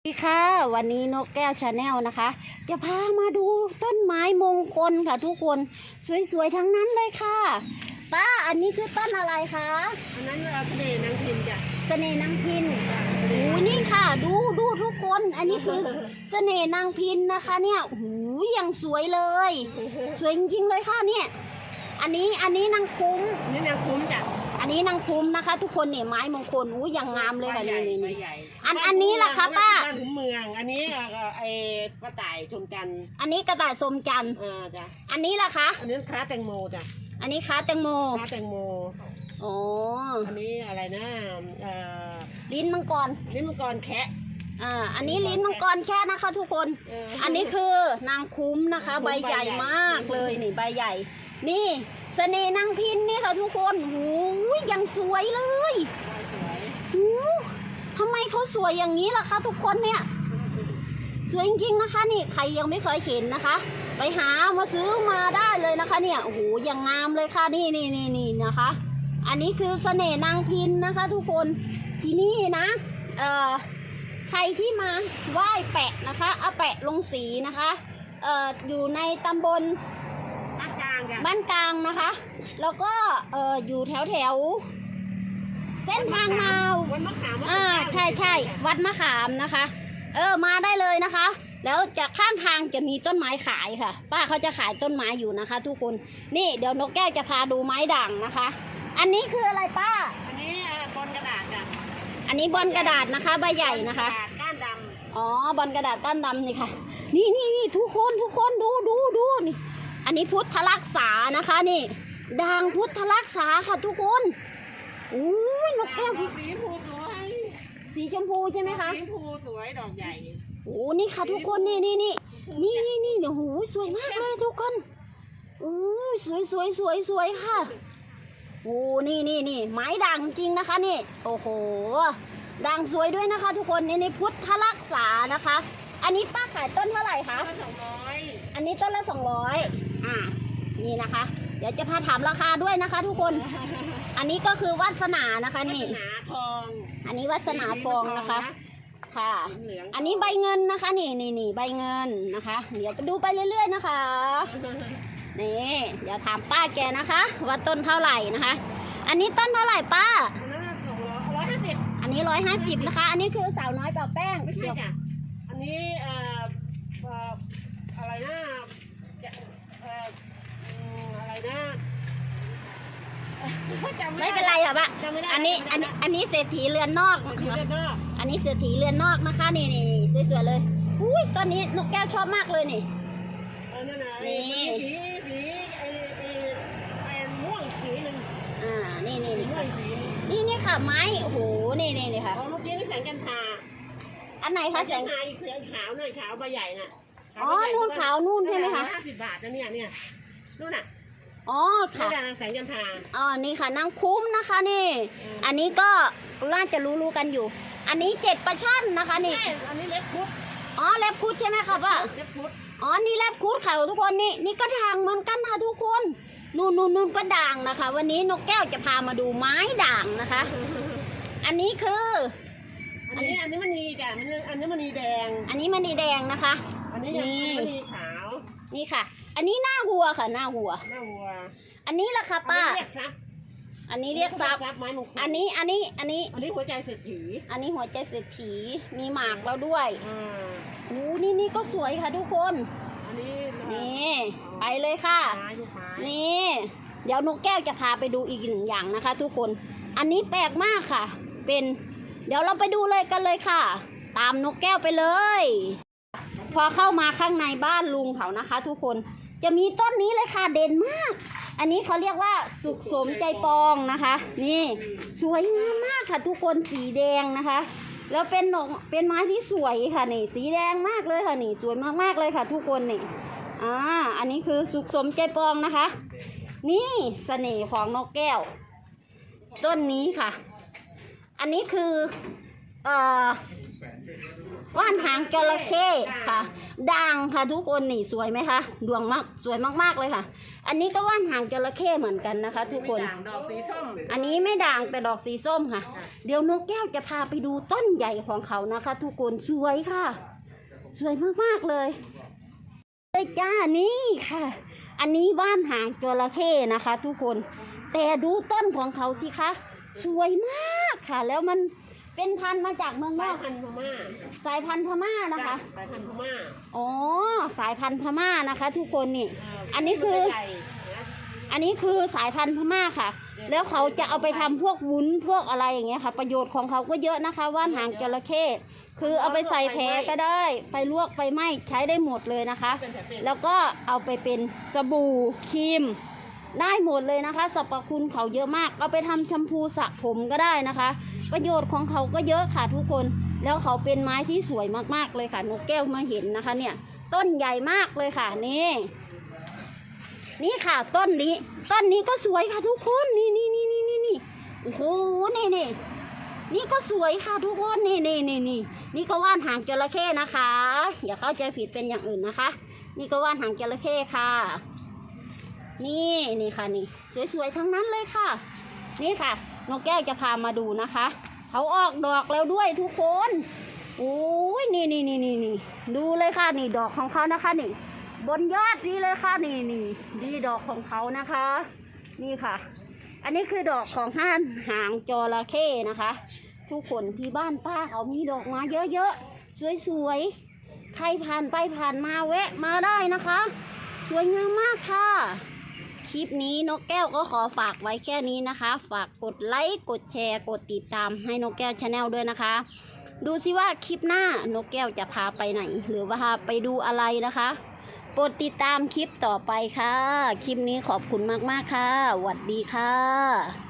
สวัสดีค่ะวันนี้นกแก้วชาแนลนะคะ จะพามาดูต้นไม้มงคลค่ะทุกคนสวยๆทั้งนั้นเลยค่ะ ป้าอันนี้คือต้นอะไรคะอันนั้นเราเสน่ห์นางพิมพ์จ้ะเสน่ห์นางพินโอ้ยนี่ค่ะ ดูดูทุกคน อันนี้คือเสน่ห์นางพินนะคะเนี่ยโอ้โหยังสวยเลย สวยจริงๆเลยค่ะเนี่ย อันนี้อันนี้นางคุ้มอันนี้นางคุ้มจ้ะอั นนี้นางคุ้มนะคะ ทุกคนเนี่ยไม้มงคลอู้ยังงามเลยค่ะใหญ่นี่นี่ใบนี่ใหญ่อันอันนี้ล่ะคะป้าบ้านขุนเมือง อันนี้เอ่อไอ้ป้าต่ายชมจันทร์อันนี้กระต่ายสมจันทร์อ่าจ้ะอันนี้ล่ะคะอันนี้คล้าแตงโมจ้ะอันนี้ค้าแตงโมคล้าแตงโมอ๋ออันนี้อะไรนะเอ่อลิ้นมังกรนี่มังกรแคะอ่าอันนี้ลิ้นมังกรแค่นะคะ ทุกคนเอออัอันนี้คือนางคุ้มนะคะนางคุ้มใบใหญ่ใบใหญ่มากเลยนี่ใบใหญ่ นี่เสน่ห์นางพินนี่ค่ะทุกคนหู ยยังสวยเลยสวยหูทำไมเขาสวยอย่างนี้ล่ะคะ ทุกคนเนี่ย สวยจริงๆนะคะนี่ใครยังไม่เคยเห็นนะคะ ไปหามาซื้อมาได้เลยนะคะ เนี่ยโอ้โหยังงามเลยค่ะนี่นี่นี่นี่นะคะ อันนี้คือเสน่ห์นางพินนะคะ ทุกคนที่นี่นะ เอ่อใครที่มาไหว้แปะนะคะเอาแปะลงสีนะคะ เอ่ออยู่ในตำบล บ้านกลางจ้ะบ้านกลางนะคะ แล้วก็เอ่ออยู่แถวแถวๆเส้นทางมาววันมะขามอ่าใช่ใช่วัดมะขามนะคะ เออมาได้เลยนะคะ แล้วจากข้างทางจะมีต้นไม้ขายค่ะ ป้าเขาจะขายต้นไม้อยู่นะคะ ทุกคนนี่เดี๋ยวนกแก้วจะพาดูไม้ด่างนะคะ อันนี้คืออะไรป้า อันนี้เอ่อบอลกระดาษจ้ะอันนี้บอลกระดาษนะคะ ใบใหญ่นะคะกรดาษก้านดอ๋อบอลกระดาษก้านดำนี่ค่ะ นี่นี่นี่ทุกคนทุกคนดูดูดูนี่ อันนี้พุทธรักษานะคะนี่ด่างพุทธรักษาค่ะทุกคนอุ้ยนกำแก้วดอกสีชมพูสวยสีชมพูใช่ไหมคะสีชมพูสวยดอกใหญ่โอ้นี่ค่ะทุกคนนี่นี่นี่นี่นี่นี่เดี๋ยวหูสวยมากเลยทุกคนโอ้ยสวยสวยสวยสวยค่ะโอ้นี่นี่นี่ไม้ด่างจริงนะคะนี่ โอ้โหด่างสวยด้วยนะคะ ทุกคนนี่นี่พุทธรักษานะคะ อันนี้ป้าขายต้นเท่าไหร่คะต้นสองร้อยอั นนี้ต้นละสองร้อยอ่า นี่นะคะ เดี๋ยวจะพาถามราคาด้วยนะคะ ทุกคน อันนี้ก็คือวาสนานะคะ นี่ หนาทองอันนี้วาสนาฟองนะคะ ค่ะ เหลืองอันนี้ใบเงินนะคะ นี่นี่นี่ใบเงินนะคะ เดี๋ยวไปดูไปเรื่อย ๆ นะคะ นี่ เดี๋ยวถามป้าแกนะคะ ว่าต้นเท่าไหร่นะคะ อันนี้ต้นเท่าไหร่ป้า อันนั้นสองร้อยร้อยห้าสิบอันนี้ร้อยห้าสิบนะคะ อันนี้คือสาวน้อยเป่าแป้งไม่ใช่จ้ะอันนี้เอ่อเอ่ออะไรนะจะเอ่ออืมอะไรนะจำ ไม่เป็นไรค่ะป้าจำไม่ได้อันนี้อันนี้อันนี้เศรษฐีเรือนนอกที่นะคะเดินนอกอันนี้เศรษฐีเรือนนอกนะคะนี่นี่นี่สวยๆเลยอุ้ยต้นนี้นกแก้วชอบมากเลยนี่เออนั่นน่ะนี่ไอ้สีสีไอ้ไอ้ไอ้ม่วงสีหนึ่งอ่านี่นี่สีนี่ม่วค่ะงสีหนึ่งนี่นี่ค่ะไม้โอ้โหนี่นี่นี่ค่ะอ๋อเมื่อกี้นี่แสงกันทาอันไหนคะแสงทาอีกเสือขาวหน่อยขาวใบใหญ่น่ะอ๋อนู่นขาวนู่นใช่ไหมคะห้าสิบบาทนะเนี่ยเนี่ยนู่นน่ะ อ๋อนี่ค่ะแหละแสงกันทาอ๋อ นี่ค่ะนางคุ้มนะคะนี่ อืม อันนี้ก็น่าจะรู้ๆกันอยู่ อันนี้เจ็ดปลาช่อนนะคะนี่ ใช่อันนี้เล็บพุทธอ๋อแลบคุดใช่ไหมคะป้า เล็บพุทธอ๋อ นี่แลบคุดค่ะทุกคนนี่นี่ก็ด่างเหมือนกันค่ะทุกคน นู่นนู่นนู่นก็ด่างนะคะ วันนี้นกแก้วจะพามาดูไม้ด่างนะคะ อันนี้คือ อันนี้อันนี้มันนีจ้ะมันอันนี้มันนีแดง อันนี้มันนีแดงนะคะ อันนี้ยังนี่ มันนีขาว นี่ค่ะ อันนี้หน้าวัวค่ะ หน้าวัว หน้าวัว อันนี้ล่ะค่ะป้า อันนี้เรียกซับอันนี้เรียกซับไม้มงคลอันนี้ อันนี้ อันนี้ อันนี้หัวใจเศรษฐี อันนี้หัวใจเศรษฐี มีหมากแล้วด้วยอ่าโอ้นี่นี่ก็สวยค่ะทุกคน อันนี้ นี่ ไปเลยค่ะไม้ลูกไม้นี่ เดี๋ยวนกแก้วจะพาไปดูอีกหนึ่งอย่างนะคะ ทุกคน อันนี้แปลกมากค่ะ เป็น เดี๋ยวเราไปดูเลยกันเลยค่ะ ตามนกแก้วไปเลย พอเข้ามาข้างในบ้านลุงเขานะคะ ทุกคนจะมีต้นนี้เลยค่ะเด่นมาก อันนี้เขาเรียกว่าสุขสมใจปองนะคะ นี่สวยงามมากค่ะ ทุกคนสีแดงนะคะ แล้วเป็นหนกเป็นไม้ที่สวยค่ะนี่ สีแดงมากเลยค่ะนี่ สวยมากๆเลยค่ะ ทุกคนนี่อ่าอันนี้คือสุขสมใจปองนะคะ นี่เสน่ห์ของนกแก้ว ต้นนี้ค่ะ อันนี้คือเอ่อ ว่านหางจระเข้ค่ะ ด่างค่ะทุกคนนี่สวยไหมคะ ดวงมากสวยมากๆเลยค่ะ อันนี้ก็ว่านหางจระเข้เหมือนกันนะคะ ทุกคนมีด่างดอกสีส้มอันนี้ไม่ด่างแต่ดอกสีส้มค่ะ เดี๋ยวนกแก้วจะพาไปดูต้นใหญ่ของเขานะคะ ทุกคนสวยค่ะ สวยมากๆเลยเลยจ้านี่ค่ะ อันนี้ว่านหางจระเข้นะคะ ทุกคน แต่ดูต้นของเขาสิคะ สวยมากค่ะ แล้วมัน เป็นพันธุ์มาจากเมืองนสาอยก พันธุ์พม่าสายพันธุ์พม่านะคะ สายพันธุ์พม่าอ๋อ สายพันธุ์พม่านะคะ ทุกคนนี่เอันนี้คือมัจะใหญ่นะอันนี้คือสายพันธุ์พม่าค่ะ แล้วเขาจะเอาไปทำพวกวุ้นพวกอะไรอย่างเงี้ยค่ะ ประโยชน์ของเขาก็เยอะนะคะ ว่านหางจระเข้คือเอาไปใส่แผลก็ได้ ไปลวกไปไหม้ใช้ได้หมดเลยนะคะ เป็นแผลเป็นแล้วก็เอาไปเป็นสบู่ครีม ได้หมดเลยนะคะสรรพคุณเขาเยอะมาก เอาไปทำแชมพูสระผมก็ได้นะคะ ประโยชน์ของเขาก็เยอะค่ะทุกคน แล้วเขาเป็นไม้ที่สวยมากๆเลยค่ะนกแก้วมาเห็นนะคะ เนี่ย ต้นใหญ่มากเลยค่ะนี่ นี่ค่ะต้นนี้ ต้นนี้ก็สวยค่ะทุกคนนี่นี่นี่นี่นี่นี่โอ้โหนี่นี่นี่ก็สวยค่ะทุกคนนี่นี่นี่นี่นี่ก็ว่านหางจระเข้นะคะ อย่าเข้าใจผิดเป็นอย่างอื่นนะคะ นี่ก็ว่านหางจระเข้ค่ะ นี่นี่ค่ะนี่ สวยๆทั้งนั้นเลยค่ะ นี่ค่ะ นกแก้วจะพามาดูนะคะ เขาออกดอกแล้วด้วยทุกคนโอ้ยนี่นี่นี่นี่นี่ดูเลยค่ะนี่ดอกของเขานะคะนี่ บนยอดนี้เลยค่ะนี่นี่ดีดอกของเขานะคะ นี่ค่ะ อันนี้คือดอกของห้านหางจระเข้นะคะ ทุกคนที่บ้านป้าเขามีดอกไม้เยอะๆสวยๆใครผ่านไปผ่านมาแวะมาได้นะคะ สวยงามมากค่ะ คลิปนี้นกแก้วก็ขอฝากไว้แค่นี้นะคะ ฝากกดไลค์กดแชร์ กดติดตามให้นกแก้วชาแนลด้วยนะคะ ดูสิว่าคลิปหน้านกแก้วจะพาไปไหน หรือว่าพาไปดูอะไรนะคะโปรดติดตามคลิปต่อไปค่ะ คลิปนี้ขอบคุณมาก ๆ ค่ะสวัสดีค่ะ